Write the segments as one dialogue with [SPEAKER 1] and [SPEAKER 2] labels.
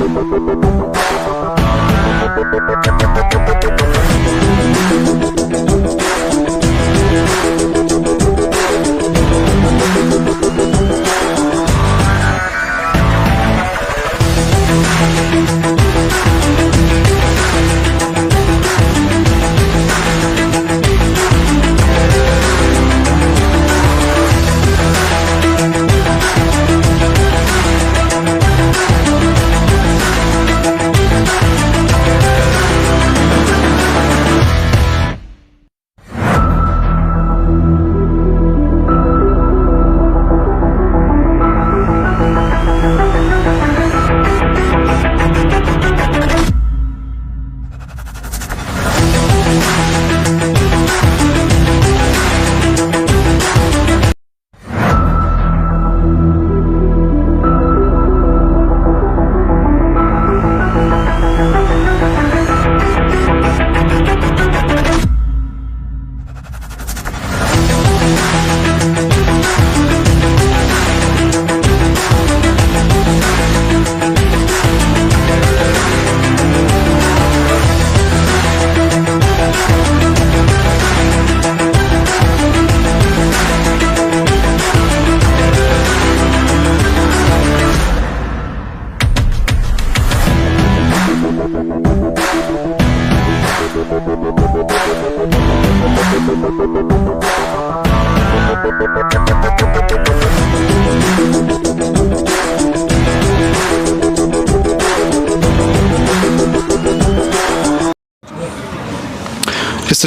[SPEAKER 1] Oh, oh,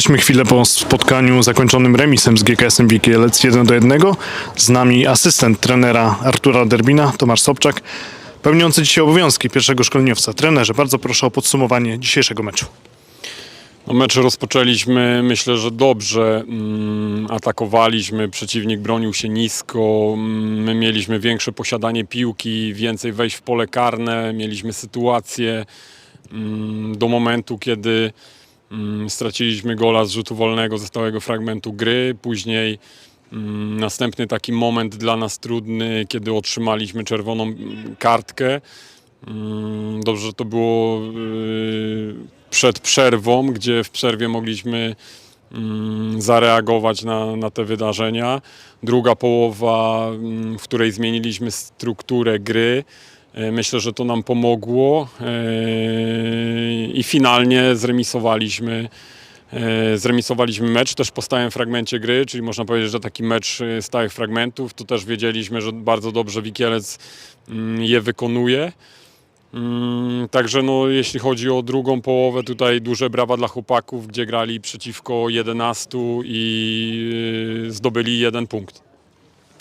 [SPEAKER 1] Jesteśmy chwilę po spotkaniu zakończonym remisem z GKS-em Wikielec 1 do 1. Z nami asystent trenera Artura Derbina, Tomasz Sobczak, pełniący dzisiaj obowiązki pierwszego szkoleniowca. Trenerze, bardzo proszę o podsumowanie dzisiejszego meczu.
[SPEAKER 2] No mecz rozpoczęliśmy, myślę, że dobrze. Mm, atakowaliśmy, przeciwnik bronił się nisko. mm, My mieliśmy większe posiadanie piłki, więcej wejść w pole karne. Mieliśmy sytuację mm, do momentu, kiedy straciliśmy gola z rzutu wolnego ze stałego fragmentu gry. Później mm, następny taki moment dla nas trudny, kiedy otrzymaliśmy czerwoną mm, kartkę. Mm, Dobrze, że to było yy, przed przerwą, gdzie w przerwie mogliśmy mm, zareagować na, na te wydarzenia. Druga połowa, mm, w której zmieniliśmy strukturę gry. E, Myślę, że to nam pomogło e, i finalnie zremisowaliśmy, e, zremisowaliśmy mecz też po stałym fragmencie gry, czyli można powiedzieć, że taki mecz stałych fragmentów. Tu też wiedzieliśmy, że bardzo dobrze Wikielec mm, je wykonuje. Mm, Także no, jeśli chodzi o drugą połowę, tutaj duże brawa dla chłopaków, gdzie grali przeciwko 11 i zdobyli jeden punkt.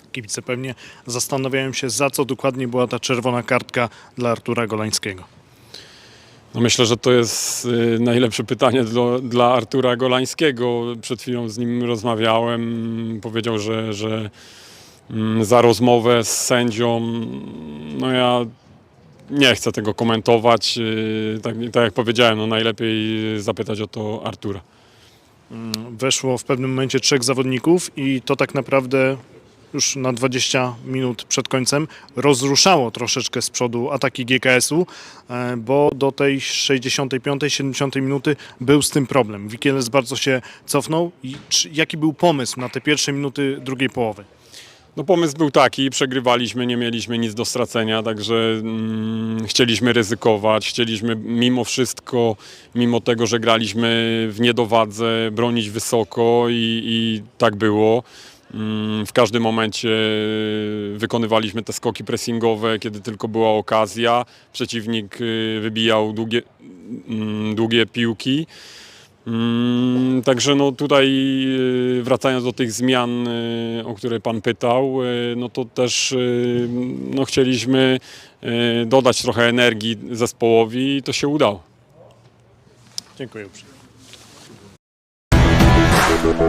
[SPEAKER 1] Kibice pewnie zastanawiają się, za co dokładnie była ta czerwona kartka dla Artura Golańskiego.
[SPEAKER 2] No myślę, że to jest y, najlepsze pytanie dla, dla Artura Golańskiego. Przed chwilą z nim rozmawiałem. Powiedział, że, że mm, za rozmowę z sędzią, no ja nie chcę tego komentować. Y, Tak, tak jak powiedziałem, no najlepiej zapytać o to Artura.
[SPEAKER 1] Weszło w pewnym momencie trzech zawodników i to tak naprawdę już na 20 minut przed końcem rozruszało troszeczkę z przodu ataki GKS-u, e, bo do tej 65-70 minuty był z tym problem. Wikielec bardzo się cofnął. I jaki był pomysł na te pierwsze minuty drugiej połowy?
[SPEAKER 2] No pomysł był taki, przegrywaliśmy, nie mieliśmy nic do stracenia, także mm, chcieliśmy ryzykować, chcieliśmy mimo wszystko, mimo tego, że graliśmy w niedowadze, bronić wysoko i, i tak było. Mm, W każdym momencie wykonywaliśmy te skoki pressingowe, kiedy tylko była okazja. Przeciwnik y, wybijał długie, mm, długie piłki. Mm, Także no tutaj y, wracając do tych zmian, y, o które Pan pytał, y, no to też y, no chcieliśmy y, dodać trochę energii zespołowi i to się udało.
[SPEAKER 1] Dziękuję uprzejmie. Thank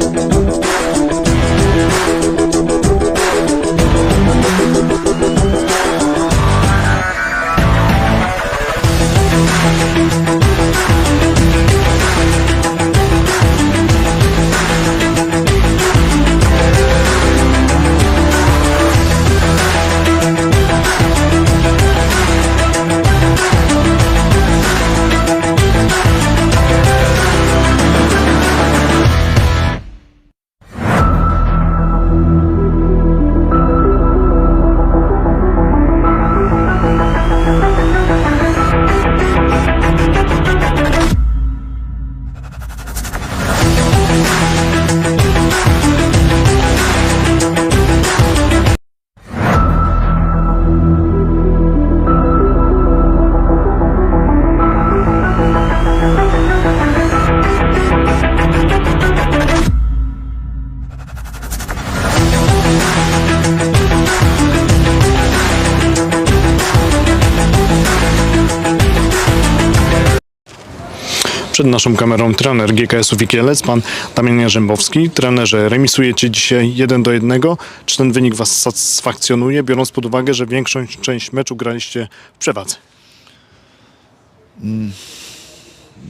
[SPEAKER 1] you. Przed naszą kamerą trener GKS-u Wikielec, pan Damian Jarzębowski. Trenerze, remisujecie dzisiaj 1 do 1. Czy ten wynik was satysfakcjonuje, biorąc pod uwagę, że większą część meczu graliście w przewadze?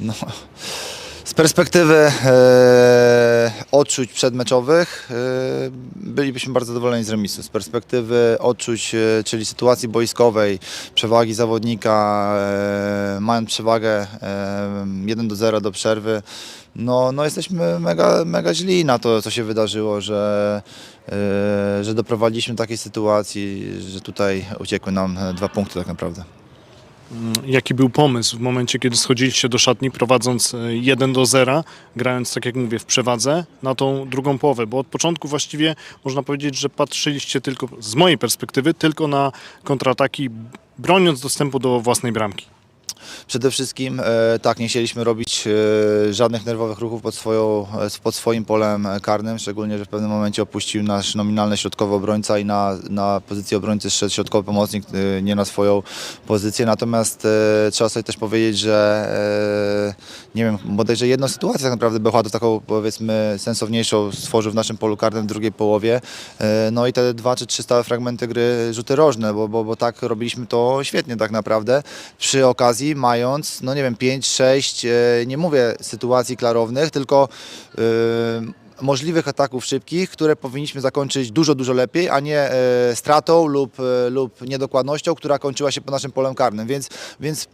[SPEAKER 3] No, z perspektywy e, odczuć przedmeczowych e, bylibyśmy bardzo zadowoleni z remisu. Z perspektywy odczuć, e, czyli sytuacji boiskowej, przewagi zawodnika, e, mając przewagę e, 1 do 0 do przerwy, no, no jesteśmy mega, mega źli na to, co się wydarzyło, że, e, że doprowadziliśmy do takiej sytuacji, że tutaj uciekły nam e, dwa punkty tak naprawdę.
[SPEAKER 1] Jaki był pomysł w momencie, kiedy schodziliście do szatni, prowadząc e, 1 do 0, grając, tak jak mówię, w przewadze na tą drugą połowę? Bo od początku właściwie można powiedzieć, że patrzyliście tylko, z mojej perspektywy, tylko na kontrataki, broniąc dostępu do własnej bramki.
[SPEAKER 3] Przede wszystkim e, tak, nie chcieliśmy robić e, żadnych nerwowych ruchów pod, swoją, e, pod swoim polem karnym, szczególnie, że w pewnym momencie opuścił nasz nominalny środkowy obrońca i na, na pozycję obrońcy szedł środkowy pomocnik, nie na swoją pozycję. Natomiast trzeba sobie też powiedzieć, że nie wiem, bodajże jedną sytuację tak naprawdę Bełchatów taką powiedzmy sensowniejszą stworzył w naszym polu karnym w drugiej połowie. No i te dwa czy trzy stałe fragmenty gry rzuty rożne, bo, bo, bo tak robiliśmy to świetnie tak naprawdę. Przy okazji mając, no nie wiem, 5-6, e, nie mówię sytuacji klarownych, tylko e, możliwych ataków szybkich, które powinniśmy zakończyć dużo, dużo lepiej, a nie e, stratą lub, lub niedokładnością, która kończyła się po naszym polem karnym. Więc, więc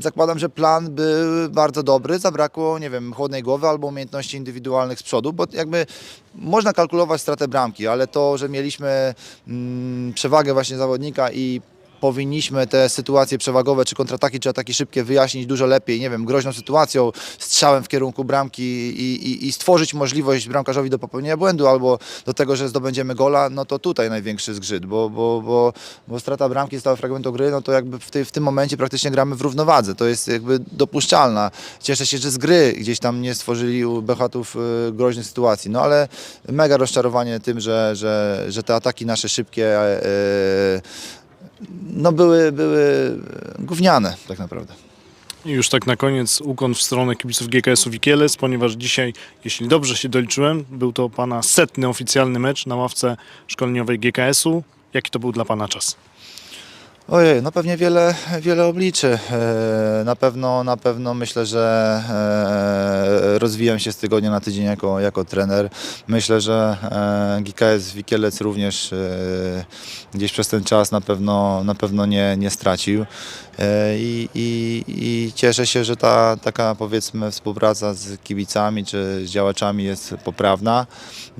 [SPEAKER 3] zakładam, że plan był bardzo dobry, zabrakło, nie wiem, chłodnej głowy albo umiejętności indywidualnych z przodu, bo jakby można kalkulować stratę bramki, ale to, że mieliśmy mm, przewagę właśnie zawodnika i powinniśmy te sytuacje przewagowe, czy kontrataki, czy ataki szybkie wyjaśnić dużo lepiej, nie wiem, groźną sytuacją, strzałem w kierunku bramki i, i, i stworzyć możliwość bramkarzowi do popełnienia błędu albo do tego, że zdobędziemy gola, no to tutaj największy zgrzyt, bo, bo, bo, bo strata bramki, stałe fragmentu gry, no to jakby w, w tym momencie praktycznie gramy w równowadze, to jest jakby dopuszczalna. Cieszę się, że z gry gdzieś tam nie stworzyli u Bechatów y, groźnych sytuacji, no ale mega rozczarowanie tym, że, że, że te ataki nasze szybkie y, no były, były gówniane tak naprawdę.
[SPEAKER 1] I już tak na koniec ukłon w stronę kibiców GKS-u Wikielec, ponieważ dzisiaj, jeśli dobrze się doliczyłem, był to Pana setny oficjalny mecz na ławce szkoleniowej GKS-u. Jaki to był dla Pana czas?
[SPEAKER 3] Ojej, no pewnie wiele, wiele obliczy. E, Na pewno, na pewno myślę, że e, rozwijam się z tygodnia na tydzień jako, jako trener. Myślę, że e, GKS Wikielec również gdzieś przez ten czas na pewno, na pewno nie, nie stracił. I, i, I cieszę się, że ta taka powiedzmy współpraca z kibicami czy z działaczami jest poprawna.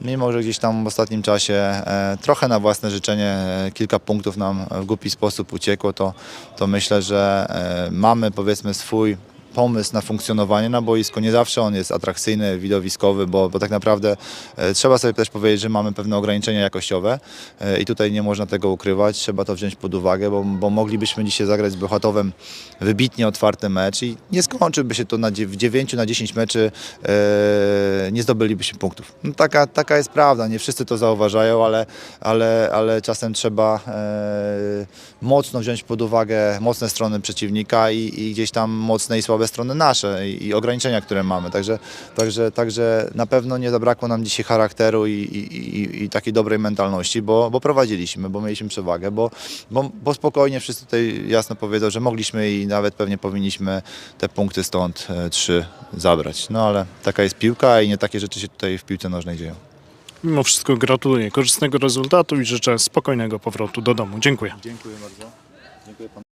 [SPEAKER 3] Mimo, że gdzieś tam w ostatnim czasie trochę na własne życzenie kilka punktów nam w głupi sposób uciekło, to, to myślę, że e, mamy powiedzmy swój pomysł na funkcjonowanie na boisku. Nie zawsze on jest atrakcyjny, widowiskowy, bo, bo tak naprawdę e, trzeba sobie też powiedzieć, że mamy pewne ograniczenia jakościowe e, i tutaj nie można tego ukrywać. Trzeba to wziąć pod uwagę, bo, bo moglibyśmy dzisiaj zagrać z Bełchatowem wybitnie otwarty mecz i nie skończyłby się to na, w 9 na 10 meczy, e, nie zdobylibyśmy punktów. No, taka, taka jest prawda, nie wszyscy to zauważają, ale, ale, ale czasem trzeba e, mocno wziąć pod uwagę mocne strony przeciwnika i, i gdzieś tam mocne i słabe strony nasze i, i ograniczenia, które mamy. Także, także, także na pewno nie zabrakło nam dzisiaj charakteru i, i, i, i takiej dobrej mentalności, bo, bo prowadziliśmy, bo mieliśmy przewagę, bo, bo, bo spokojnie wszyscy tutaj jasno powiedzą, że mogliśmy i nawet pewnie powinniśmy te punkty stąd e, trzy zabrać. No ale taka jest piłka i nie takie rzeczy się tutaj w piłce nożnej dzieją.
[SPEAKER 1] Mimo wszystko gratuluję korzystnego rezultatu i życzę spokojnego powrotu do domu. Dziękuję.
[SPEAKER 3] Dziękuję bardzo. Dziękuję panu.